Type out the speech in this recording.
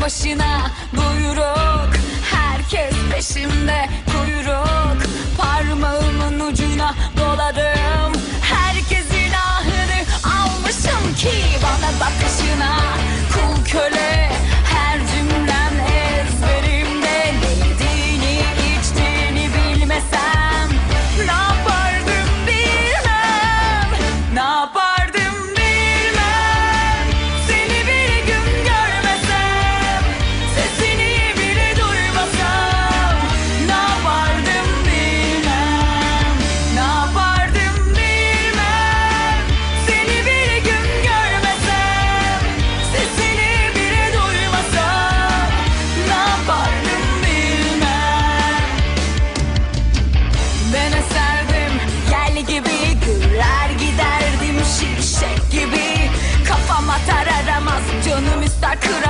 başına buyruk. Herkes peşimde kuyruk. Parmağımın ucuna dolarım Herkesin ahını almışım ki bana bak 다 그라